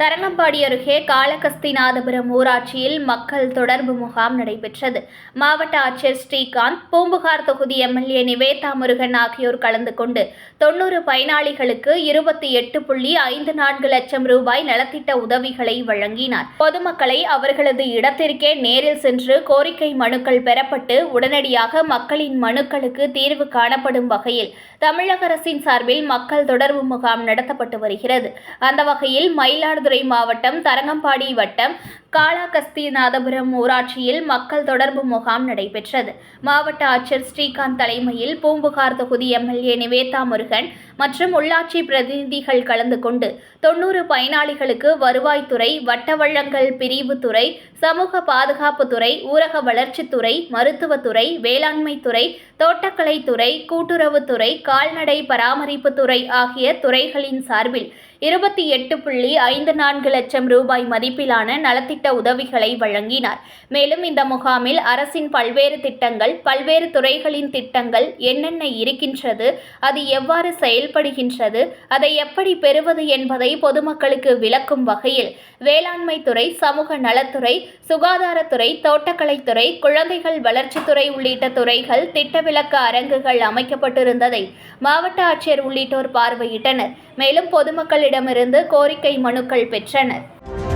தரங்கம்பாடி அருகே காளகஸ்திநாதபுரம் ஊராட்சியில் மக்கள் தொடர்பு முகாம் நடைபெற்றது. மாவட்ட ஆட்சியர் ஸ்ரீகாந்த் பூம்புகார் தொகுதி எம்எல்ஏ நிவேதா முருகன் ஆகியோர் கலந்து கொண்டு தொன்னூறு பயனாளிகளுக்கு இருபத்தி எட்டு புள்ளி ஐந்து நான்கு லட்சம் ரூபாய் நலத்திட்ட உதவிகளை வழங்கினார். பொதுமக்களை அவர்களது இடத்திற்கே நேரில் சென்று கோரிக்கை மனுக்கள் பெறப்பட்டு உடனடியாக மக்களின் மனுக்களுக்கு தீர்வு காணப்படும் வகையில் தமிழக அரசின் சார்பில் மக்கள் தொடர்பு முகாம் நடத்தப்பட்டு வருகிறது. அந்த வகையில் மயிலாடுதுறை மாவட்டம் தரங்கம்பாடி வட்டம் காளாகஸ்திநாதபுரம் ஊராட்சியில் மக்கள் தொடர்பு முகாம் நடைபெற்றது. மாவட்ட ஆட்சியர் ஸ்ரீகாந்த் தலைமையில் பூம்புகார் தொகுதி எம்எல்ஏ நிவேதா முருகன் மற்றும் உள்ளாட்சி பிரதிநிதிகள் கலந்து கொண்டு தொன்னூறு பயனாளிகளுக்கு வருவாய்த்துறை வட்ட பிரிவுத்துறை சமூக பாதுகாப்புத்துறை ஊரக வளர்ச்சித்துறை மருத்துவத்துறை வேளாண்மைத்துறை தோட்டக்கலைத்துறை கூட்டுறவுத்துறை கால்நடை பராமரிப்புத்துறை ஆகிய துறைகளின் சார்பில் இருபத்தி எட்டு புள்ளி ஐந்து நான்கு லட்சம் ரூபாய் மதிப்பிலான நலத்திட்ட உதவிகளை வழங்கினார். மேலும் இந்த முகாமில் அரசின் பல்வேறு திட்டங்கள் பல்வேறு துறைகளின் திட்டங்கள் என்னென்ன இருக்கின்றது அது எவ்வாறு செயல்படுகின்றது அதை எப்படி பெறுவது என்பதை பொதுமக்களுக்கு விளக்கும் வகையில் வேளாண்மைத்துறை சமூக நலத்துறை சுகாதாரத்துறை தோட்டக்கலைத்துறை குழந்தைகள் வளர்ச்சித்துறை உள்ளிட்ட துறைகள் திட்ட விளக்க அரங்குகள் அமைக்கப்பட்டிருந்ததை மாவட்ட ஆட்சியர் உள்ளிட்டோர் பார்வையிட்டனர். மேலும் பொதுமக்களிடமிருந்து கோரிக்கை மனுக்கள் பெற்றனர்.